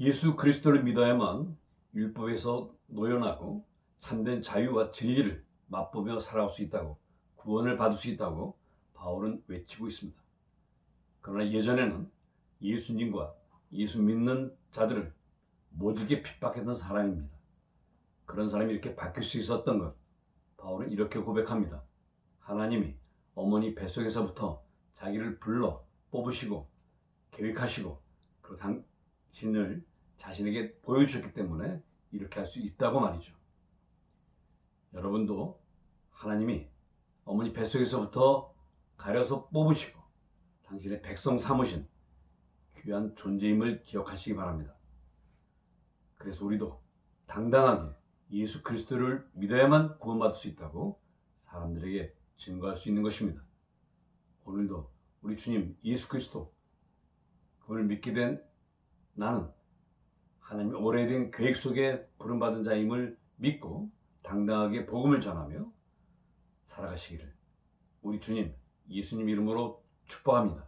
예수 그리스도를 믿어야만 율법에서 노연하고 참된 자유와 진리를 맛보며 살아갈 수 있다고 구원을 받을 수 있다고 바울은 외치고 있습니다. 그러나 예전에는 예수님과 예수 믿는 자들을 모질게 핍박했던 사람입니다. 그런 사람이 이렇게 바뀔 수 있었던 것 바울은 이렇게 고백합니다. 하나님이 어머니 뱃속에서부터 자기를 불러 뽑으시고 계획하시고 당신을 자신에게 보여주셨기 때문에 이렇게 할 수 있다고 말이죠. 여러분도 하나님이 어머니 뱃속에서부터 가려서 뽑으시고 당신의 백성 삼으신 귀한 존재임을 기억하시기 바랍니다. 그래서 우리도 당당하게 예수 그리스도를 믿어야만 구원받을 수 있다고 사람들에게 증거할 수 있는 것입니다. 오늘도 우리 주님 예수 그리스도 그분을 믿게 된 나는 하나님 오래된 계획 속에 부름받은 자임을 믿고 당당하게 복음을 전하며 살아가시기를 우리 주님 예수님 이름으로 축복합니다.